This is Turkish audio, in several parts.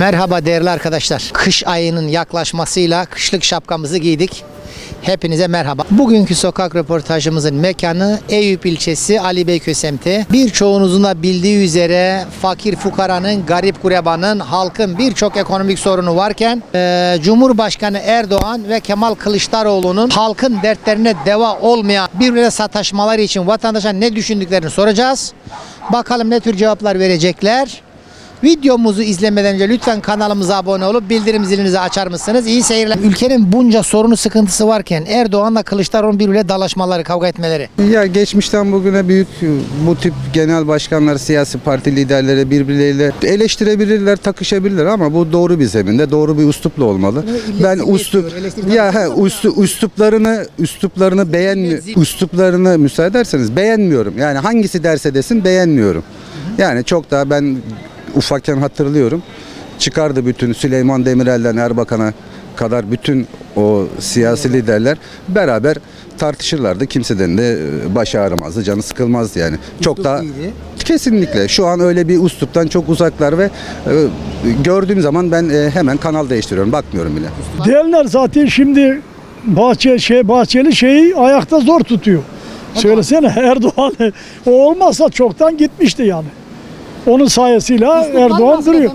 Merhaba değerli arkadaşlar. Kış ayının yaklaşmasıyla kışlık şapkamızı giydik. Hepinize merhaba. Bugünkü sokak röportajımızın mekanı Eyüp ilçesi Ali Beyköy semti. Birçoğunuzun da bildiği üzere fakir fukaranın, garip gurebanın, halkın birçok ekonomik sorunu varken eee, Cumhurbaşkanı Erdoğan ve Kemal Kılıçdaroğlu'nun halkın dertlerine deva olmayan birbirine sataşmaları için vatandaşa ne düşündüklerini soracağız. Bakalım ne tür cevaplar verecekler. Videomuzu izlemeden önce lütfen kanalımıza abone olup bildirim zilinizi açar mısınız? İyi seyirler. Ülkenin bunca sorunu sıkıntısı varken Erdoğan'la Kılıçdaroğlu birbiriyle dalaşmaları, kavga etmeleri. Ya geçmişten bugüne büyük bu tip genel başkanlar, siyasi parti liderleri birbirleriyle eleştirebilirler, takışabilirler ama bu doğru bir zeminde, doğru bir üslupla olmalı. illetim Ben üslup ya he, üslu, üsluplarını üsluplarını beğenmi üsluplarını müsaade ederseniz beğenmiyorum. Yani hangisi derse desin beğenmiyorum. Yani çok daha ben ufakken hatırlıyorum. Çıkardı bütün Süleyman Demirel'den Erbakan'a kadar bütün o siyasi liderler beraber tartışırlardı. Kimseden de e, başı ağrımazdı, canı sıkılmazdı yani. Çok daha iyiydi. kesinlikle şu an öyle bir üsluptan çok uzaklar ve e, gördüğüm zaman ben e, hemen kanal değiştiriyorum. Bakmıyorum bile. Diyenler zaten şimdi bahçe şey bahçeli şeyi ayakta zor tutuyor. Söylesene Erdoğan o olmazsa çoktan gitmişti yani. Onun sayesinde Erdoğan duruyor.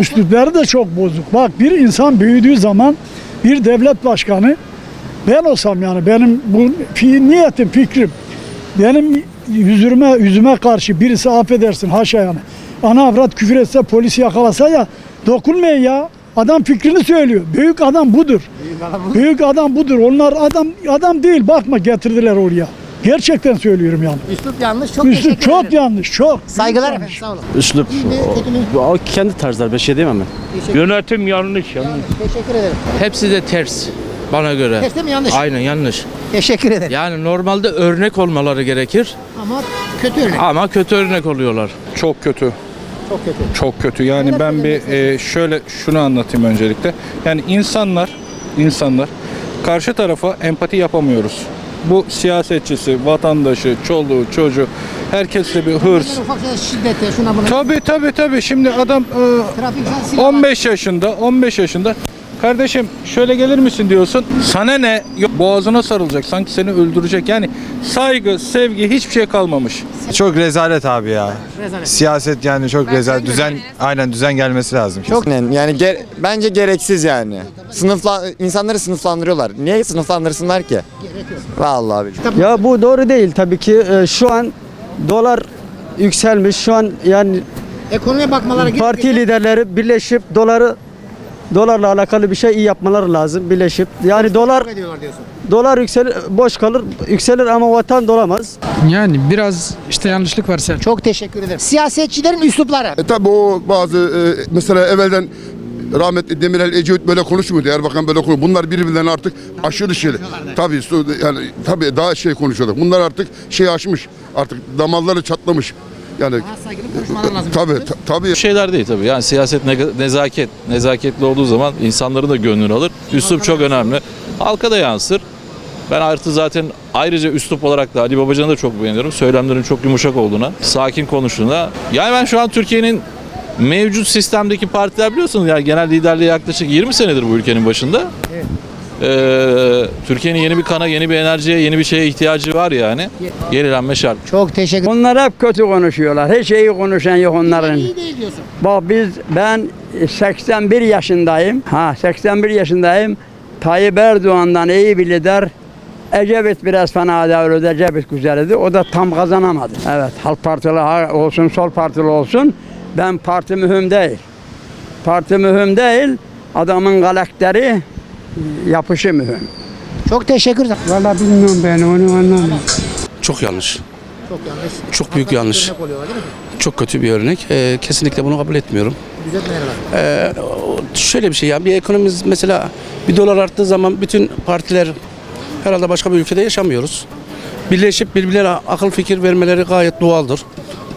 Üslupları da çok bozuk. Bak bir insan büyüdüğü zaman bir devlet başkanı ben olsam yani benim bu fi, niyetim fikrim benim yüzüme yüzüme karşı birisi affedersin haşa yani. Ana avrat küfür etse polisi yakalasa ya dokunmayın ya. Adam fikrini söylüyor. Büyük adam budur. Büyük adam budur. Onlar adam adam değil. Bakma getirdiler oraya gerçekten söylüyorum yani Üslup yanlış. Çok teşekkür çok ederim. yanlış çok Saygılar efendim. Sağ olun. Üslup. İyi mi, kötü mü? O, o kendi tarzlar bir şey diyemem ben. Yönetim yanlış yanlış. Teşekkür ederim. Hepsi de ters bana göre. Ters mi yanlış? Aynen yanlış. Teşekkür ederim. Yani normalde örnek olmaları gerekir Ama kötü örnek. ama kötü örnek oluyorlar. Çok kötü. Çok kötü. Çok kötü. Yani Neler ben bir söylemek e, şöyle şunu anlatayım öncelikle. Yani insanlar insanlar karşı tarafa empati yapamıyoruz. Bu siyasetçisi, vatandaşı, çoluğu, çocuğu herkesle bir hırs. Ufak şiddete şuna buna. Tabii tabii tabii. Şimdi adam e, Trafik silah 15 yaşında, 15 yaşında Kardeşim şöyle gelir misin diyorsun. Sana ne? Yok, boğazına sarılacak. Sanki seni öldürecek. Yani saygı, sevgi hiçbir şey kalmamış. Çok rezalet abi ya. Rezalet. Siyaset yani çok rezalet. Düzen aynen düzen gelmesi lazım. Çok Yani, yani ge- bence gereksiz yani. Sınıfla insanları sınıflandırıyorlar. Niye sınıflandırsınlar ki? Vallahi billahi. Ya bu doğru değil tabii ki. Ee, Şu an dolar yükselmiş. Şu an yani Ekonomiye bakmaları gerekiyor. parti liderleri birleşip doları dolarla alakalı bir şey iyi yapmaları lazım birleşip. Yani dolar dolar yükselir boş kalır yükselir ama vatan dolamaz. Yani biraz işte yanlışlık var Selçuk. Çok teşekkür ederim. Siyasetçilerin üslupları. E tabi o bazı e, mesela evvelden rahmetli Demirel Ecevit böyle konuşmuyordu. Erbakan böyle konuşuyor. Bunlar birbirlerine artık aşırı şey. Tabii yani tabii daha şey konuşuyorlar. Bunlar artık şey aşmış. Artık damarları çatlamış. Yani Saygılı konuşmalar lazım. tabii ta- tabii Şeyler değil tabii. Yani siyaset ne- nezaket. Nezaketli olduğu zaman insanların da gönlünü alır. Üslup çok önemli. Halka da yansır. Ben artı zaten ayrıca üslup olarak da Ali Babacan'ı da çok beğeniyorum. Söylemlerin çok yumuşak olduğuna, sakin konuştuğuna. Yani ben şu an Türkiye'nin mevcut sistemdeki partiler biliyorsunuz yani genel liderliği yaklaşık 20 senedir bu ülkenin başında. Ee, Türkiye'nin yeni bir kana, yeni bir enerjiye, yeni bir şeye ihtiyacı var yani. Yenilenme şart. Çok teşekkür ederim. Onlar hep kötü konuşuyorlar. Hiç iyi konuşan yok onların. İyi değil diyorsun. Bak biz ben 81 yaşındayım. Ha 81 yaşındayım. Tayyip Erdoğan'dan iyi bir lider. Ecevit biraz fena değildi. Ecevit güzeldi. O da tam kazanamadı. Evet Halk Partili olsun, Sol Partili olsun. Ben parti mühim değil. Parti mühim değil. Adamın karakteri yapışı mühim. Çok teşekkür ederim. Valla bilmiyorum ben onu anlamadım. Çok yanlış. Çok yanlış. Çok büyük Hatta yanlış. mi? Çok kötü bir örnek. Ee, kesinlikle bunu kabul etmiyorum. Düzeltmeleri var. Ee, şöyle bir şey ya bir ekonomimiz mesela bir dolar arttığı zaman bütün partiler herhalde başka bir ülkede yaşamıyoruz. Birleşip birbirlerine akıl fikir vermeleri gayet doğaldır.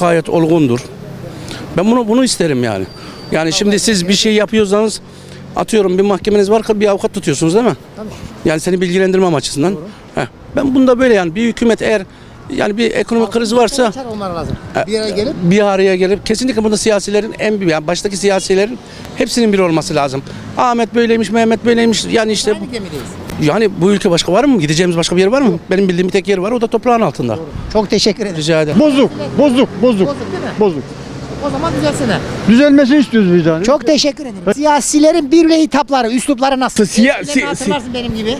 Gayet olgundur. Ben bunu bunu isterim yani. Yani şimdi siz bir şey yapıyorsanız atıyorum bir mahkemeniz var bir avukat tutuyorsunuz değil mi? Yani seni bilgilendirmem açısından. Heh. Ben bunda böyle yani bir hükümet eğer Yani bir ekonomik kriz varsa olmaları lazım. Bir araya gelip bir araya gelip kesinlikle burada siyasilerin en büyük yani baştaki siyasilerin hepsinin bir olması lazım. Ahmet böyleymiş, Mehmet böyleymiş. Yani işte aynı gemideyiz. yani bu ülke başka var mı? Gideceğimiz başka bir yer var mı? Benim bildiğim bir tek yer var. O da toprağın altında. Çok teşekkür ederim. Rica ederim. Bozuk, bozuk, bozuk, Bozuk değil mi? bozuk. O zaman düzelsene. Düzelmesini istiyoruz biz yani. Çok teşekkür ederim. Siyasilerin birbirine hitapları, üslupları nasıl? Siya- si- hatırlarsın benim gibi.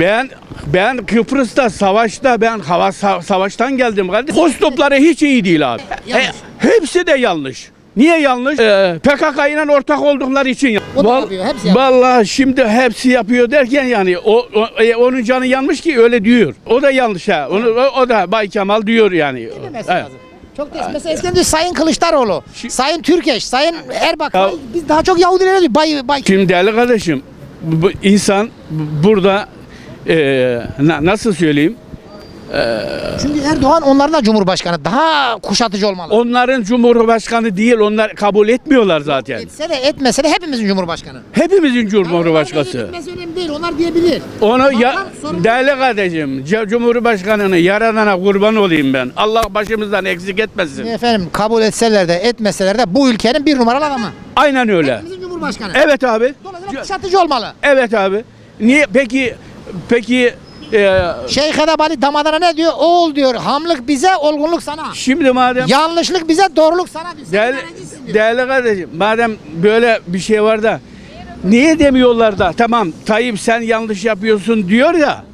Ben ben Kıbrıs'ta savaşta ben hava sa- savaştan geldim kardeşim. Hostopları hiç iyi değil abi. Yanlış. He- hepsi de yanlış. Niye yanlış? Ee, PKK ile ortak oldukları için. ya- O da Val- yapıyor, hepsi yapıyor. Vallahi şimdi hepsi yapıyor derken yani o, o- e, onun canı yanmış ki öyle diyor. O da yanlış ha. Onu, o, o da Bay Kemal diyor yani. Demesi Evet. lazım. Çok teşekkür Mesela eskiden diyor Sayın Kılıçdaroğlu, Sayın Türkeş, Sayın Erbakan. Ya- Biz daha çok Yahudilere diyor. Bay, bay. Şimdi değerli kardeşim bu insan burada e, na- nasıl söyleyeyim? Çünkü Erdoğan onların da Cumhurbaşkanı. Daha kuşatıcı olmalı. Onların cumhurbaşkanı değil, onlar kabul etmiyorlar zaten. Etse de etmese de hepimizin Cumhurbaşkanı. Hepimizin cumhurbaşkası. Etmesi önemli değil. Onlar diyebilir. Onu ya, sorumlu- değerli kardeşim, C- Cumhurbaşkanını yaradana kurban olayım ben. Allah başımızdan eksik etmesin. Efendim kabul etseler de etmeseler de bu ülkenin bir numaralı adamı. Aynen öyle. Hepimizin Cumhurbaşkanı. Evet abi. Dolayısıyla kuşatıcı olmalı. Evet abi. Niye peki peki e, Şeyh Edeb Ali damadına ne diyor? Oğul diyor hamlık bize, olgunluk sana. şimdi madem Yanlışlık bize, doğruluk sana diyor. Sen değerli, öğrencisin diyor. değerli kardeşim böyle böyle bir şey var da niye demiyorlar da tamam Tayyip sen yanlış yapıyorsun diyor ya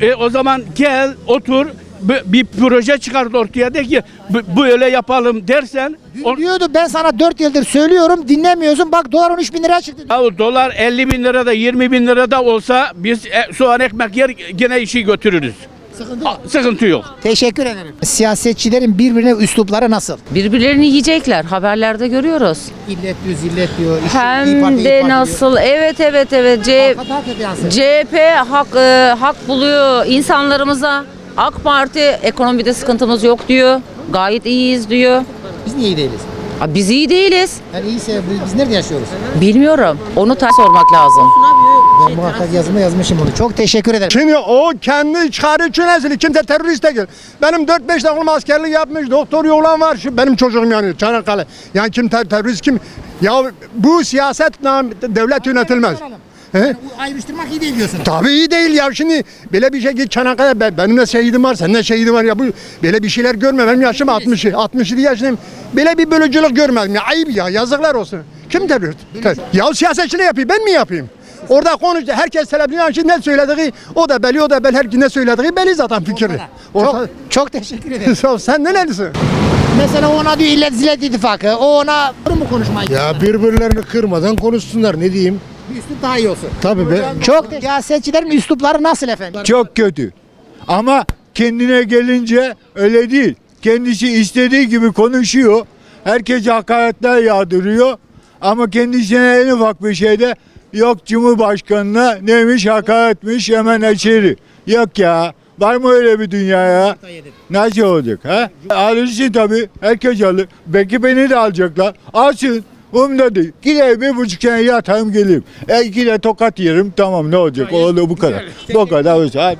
e, o zaman gel otur bir, proje çıkart ortaya de ki bu- böyle yapalım dersen Dün diyordu ben sana 4 yıldır söylüyorum dinlemiyorsun bak dolar 13 bin liraya çıktı. diyor. Ya dolar 50 bin lirada 20 bin lirada olsa biz e, soğan ekmek yer gene işi götürürüz. Sıkıntı yok. Sıkıntı yok. Teşekkür ederim. Siyasetçilerin birbirine üslupları nasıl? Birbirlerini yiyecekler. Haberlerde görüyoruz. İllet diyor, zillet diyor. işte İYİ Parti, Hem İYİ de Parti nasıl? Evet evet evet. C Diyor. CHP hak e, hak buluyor insanlarımıza. AK Parti ekonomide sıkıntımız yok diyor. Gayet iyiyiz diyor. Biz niye iyi değiliz? Aa, Biz iyi değiliz. Yani iyiyse biz, biz nerede yaşıyoruz? Bilmiyorum. Onu ters sormak lazım. Ben muhakkak yazımı yazmışım onu. Çok teşekkür ederim. Şimdi o kendi çıkarı için ezili. Kimse terörist değil. Benim 4-5 oğlum askerlik yapmış. Doktor yoğlan var. Şu benim çocuğum yani Çanakkale. Yani kim ter- terörist kim? Ya bu siyasetle devlet yönetilmez. He? Ayrıştırmak iyi değil diyorsun. Tabii iyi değil ya şimdi böyle bir şey git Çanakkale be- benim de şehidim var senin de şehidin var ya bu böyle bir şeyler görme benim yaşım 60 67 yaşındayım böyle bir bölücülük görmedim ya ayıp ya yazıklar olsun kim terörist Ter- ya siyasetçiler yapıyor ben mi yapayım Orada konuş herkes televizyonda şimdi ne söylediği o da belli o da belli herkes ne söylediği belli zaten fikri. Orta, Çok, çok teşekkür ederim. Sağ ol, sen ne neredesin? Mesela ona diyor illet zillet ittifakı. O ona doğru mu konuşmayı? Ya birbirlerini kırmadan konuşsunlar ne diyeyim. Bir üslup daha iyi olsun. Tabii be. Çok te- siyasetçilerin üslupları nasıl efendim? Çok kötü. Ama kendine gelince öyle değil. Kendisi istediği gibi konuşuyor. Herkese hakaretler yağdırıyor. Ama kendisine en ufak bir şeyde yok Cumhurbaşkanına neymiş hakaretmiş hemen içeri. Yok ya. Var mı öyle bir dünya ya? Nasıl olacak ha? Alırsın tabii. Herkes alır. Belki beni de alacaklar. Alsın. Umda değil. Gideyim bir buçuk sene yatayım geleyim. E iki de tokat yerim tamam ne olacak? Oldu bu kadar. Bu kadar. Hadi.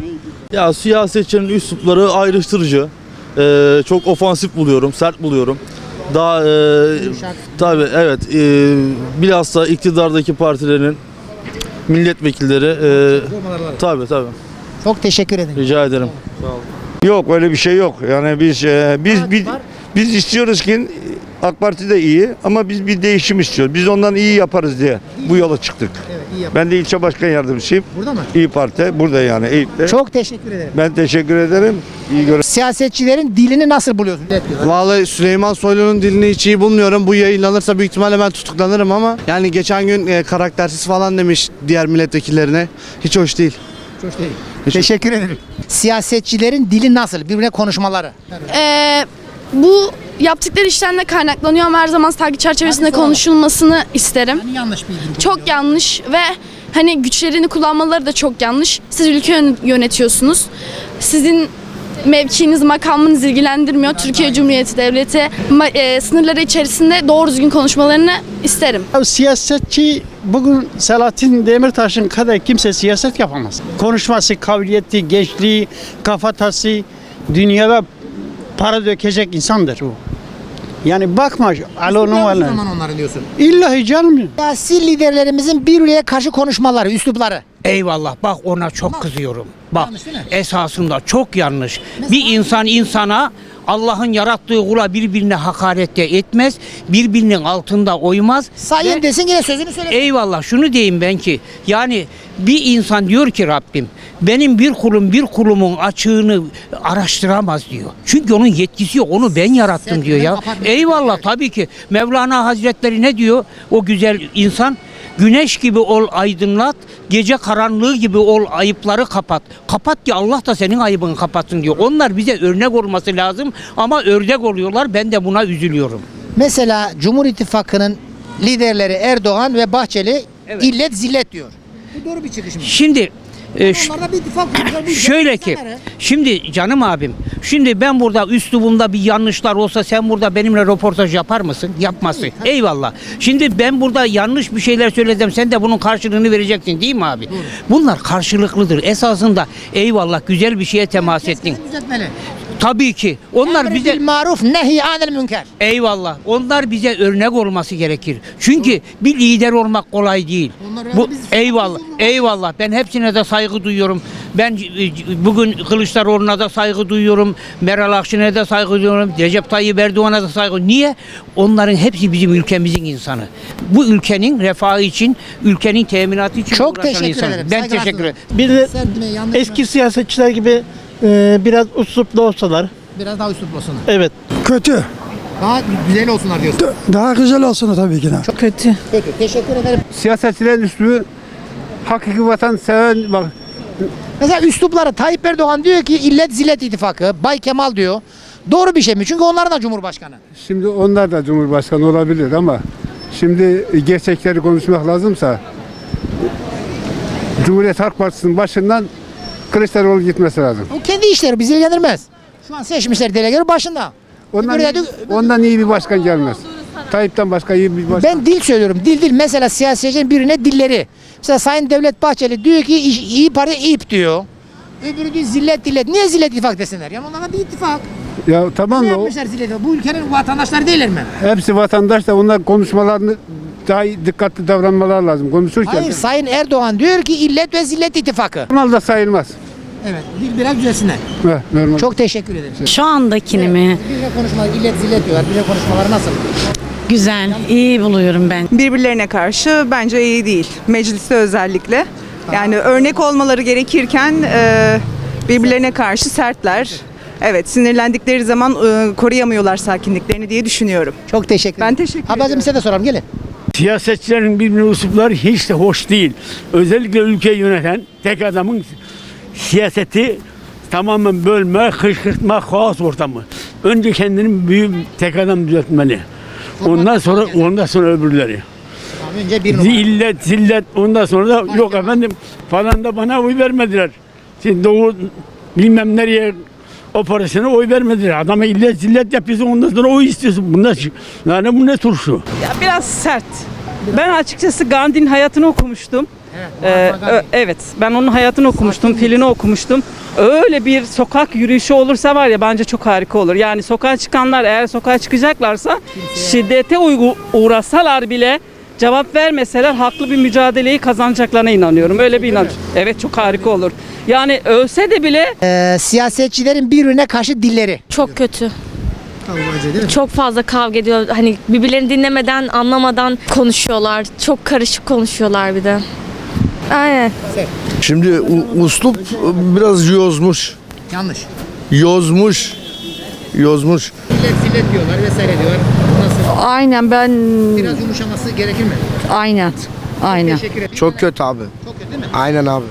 Ya siyasetçinin üslupları ayrıştırıcı. Ee, çok ofansif buluyorum, sert buluyorum. Daha e, tabii evet e, bilhassa iktidardaki partilerin milletvekilleri e, tabii tabii Çok teşekkür ederim. rica ederim. Yok öyle bir şey yok. Yani biz e, biz biz, biz istiyoruz ki AK Parti de iyi ama biz bir değişim istiyoruz. Biz ondan iyi yaparız diye bu yola çıktık. Evet, iyi. Ben de ilçe başkan yardımcısıyım. Burada mı? İyi Parti burada yani Eyüp'te. Çok teşekkür ederim. Ben teşekkür ederim. İyi görüşürüz. Siyasetçilerin dilini nasıl buluyorsun? Vallahi Süleyman Soylu'nun dilini hiç iyi bulmuyorum. Bu yayınlanırsa büyük ihtimalle ben tutuklanırım ama yani geçen gün e, karaktersiz falan demiş diğer milletvekillerine. Hiç hoş değil. Hoş değil. Teşekkür ederim. Siyasetçilerin dili nasıl? Birbirine konuşmaları. Ee, bu yaptıkları işten de kaynaklanıyor ama her zaman saygı çerçevesinde Hadi konuşulmasını isterim. Hani yanlış bilgi. Çok yanlış ve hani güçlerini kullanmaları da çok yanlış. Siz ülke yön- yönetiyorsunuz. Sizin mevkiniz, makamınız ilgilendirmiyor. Türkiye Cumhuriyeti Devleti e, sınırları içerisinde doğru düzgün konuşmalarını isterim. Siyasetçi bugün Selahattin Demirtaş'ın kadar kimse siyaset yapamaz. Konuşması, kabiliyeti, gençliği, kafatası dünyada para dökecek insandır o. Yani bakma alonu O valla. zaman onları diyorsun. İllahi canım. Siyasi liderlerimizin birbirine karşı konuşmaları, üslupları. Eyvallah bak ona çok kızıyorum. Bak Yanlış değil mi? esasında çok yanlış. Bir insan insana Allah'ın yarattığı kula birbirine hakaret de etmez. Birbirinin altında oymaz. Sayın Ve- desin yine sözünü söyle. Eyvallah şunu diyeyim ben ki yani bir insan diyor ki Rabbim benim bir kulum bir kulumun açığını araştıramaz diyor. Çünkü onun yetkisi yok onu ben yarattım Sen diyor ya. Eyvallah tabii ki Mevlana Hazretleri ne diyor o güzel insan? Güneş gibi ol aydınlat, gece karanlığı gibi ol ayıpları kapat. Kapat ki Allah da senin ayıbını kapatsın diyor. Onlar bize örnek olması lazım ama ördek oluyorlar. Ben de buna üzülüyorum. Mesela Cumhur İttifakı'nın liderleri Erdoğan ve Bahçeli illet zillet diyor. Bu doğru bir çıkış mı? Şimdi e, Şöyle ki, şimdi canım abim, şimdi ben burada üslubumda bir yanlışlar olsa sen burada benimle röportaj yapar mısın? Yapmasın. Eyvallah. Şimdi ben burada yanlış bir şeyler söylesem sen de bunun karşılığını vereceksin değil mi abi? Bunlar karşılıklıdır. Esasında eyvallah güzel bir şeye temas ettin. Düzeltmeli. Tabii ki. Onlar Emri bize bil maruf nehi anil münker. Eyvallah. Onlar bize örnek olması gerekir. Çünkü bir lider olmak kolay değil. Onlar Bu biz- eyvallah. Eyvallah. Ben hepsine de saygı duyuyorum. Ben e, bugün Kılıçdaroğlu'na da saygı duyuyorum. Meral Akşener'e de saygı duyuyorum. Recep Tayyip Erdoğan'a da saygı. Niye? Onların hepsi bizim ülkemizin insanı. Bu ülkenin refahı için, ülkenin teminatı için Çok uğraşan teşekkür insan. ederim. Ben Saygılar teşekkür ederim. sunarım. Bir de Sen de yanlış eski siyasetçiler gibi e, biraz usluplu olsalar. Biraz daha üslup olsun. Evet. Kötü. Daha güzel olsunlar diyorsun. Daha güzel olsun tabii ki. Çok kötü. Kötü. Teşekkür ederim. Siyasetçilerin üstü hakiki vatan seven bak Mesela üslupları Tayyip Erdoğan diyor ki illet zillet ittifakı. Bay Kemal diyor. Doğru bir şey mi? Çünkü onların da Cumhurbaşkanı. Şimdi onlar da Cumhurbaşkanı olabilir ama şimdi gerçekleri konuşmak lazımsa Cumhuriyet Halk Partisi'nin başından Kılıçdaroğlu gitmesi lazım. O kendi işleri bizi ilgilendirmez. Şu an seçmişler delegeleri başında. Ondan, Öbürü de- ondan iyi bir başkan gelmez. Tayyip'ten başka iyi bir başkan. Ben dil söylüyorum. Dil dil. Mesela siyasetçinin birine dilleri. Mesela Sayın Devlet Bahçeli diyor ki İş- İyi Parti ip diyor. Öbürü diyor zillet dillet. Niye zillet ittifak desinler? Yani onlara bir ittifak. Ya tamam Ne da o- yapmışlar zillet? Bu ülkenin vatandaşları değiller mi? hepsi vatandaş da onlar konuşmalarını daha iyi dikkatli davranmalar lazım konuşurken. Hayır Sayın Erdoğan diyor ki illet ve zillet ittifakı. Normal da sayılmaz. Evet. Dil biraz düzelsinler. Heh, normal. Çok teşekkür ederim. Şu andakini mi? Birbirine konuşmalar illet zillet diyorlar. Birbirine konuşmaları nasıl? Güzel, iyi buluyorum ben. birbirlerine karşı bence iyi değil. Mecliste özellikle. Yani örnek olmaları gerekirken e, birbirlerine karşı sertler. Evet sinirlendikleri zaman e, koruyamıyorlar sakinliklerini diye düşünüyorum. Çok teşekkür ederim. Ben teşekkür Ablacığım size de soralım gelin. Siyasetçilerin birbirine uslupları hiç de hoş değil. Özellikle ülkeyi yöneten tek adamın siyaseti tamamen bölme, kışkırtma, kaos ortamı. Önce kendini büyük tek adam düzeltmeli. Ondan sonra ondan sonra öbürleri. Önce bir numara. Zillet, zillet ondan sonra da yok efendim falan da bana oy vermediler. Şimdi doğu bilmem nereye operasyona oy vermediler. Adama illet zillet yapıyorsun ondan sonra oy istiyorsun. Bunlar yani bu ne turşu? Ya biraz sert. Ben açıkçası Gandhi'nin hayatını okumuştum. Ee, ö- evet, ben onun hayatını okumuştum, filini okumuştum. Öyle bir sokak yürüyüşü olursa var ya bence çok harika olur. Yani sokağa çıkanlar eğer sokağa çıkacaklarsa şiddete uygu uğrasalar bile cevap vermeseler haklı bir mücadeleyi kazanacaklarına inanıyorum. Öyle bir inanç. Evet çok harika olur. Yani ölse de bile Ee, siyasetçilerin birbirine karşı dilleri. Çok kötü. Kavgacı değil mi? Çok fazla kavga ediyor. Hani birbirlerini dinlemeden, anlamadan konuşuyorlar. Çok karışık konuşuyorlar bir de. Aynen. Şimdi u- uslup biraz yozmuş. Yanlış. Yozmuş. Yozmuş. İllet zillet diyorlar vesaire diyorlar. Nasıl? Aynen ben Biraz yumuşaması gerekir mi? aynen. Aynen. Teşekkür ederim. Çok kötü abi. Çok kötü değil mi? Aynen abi.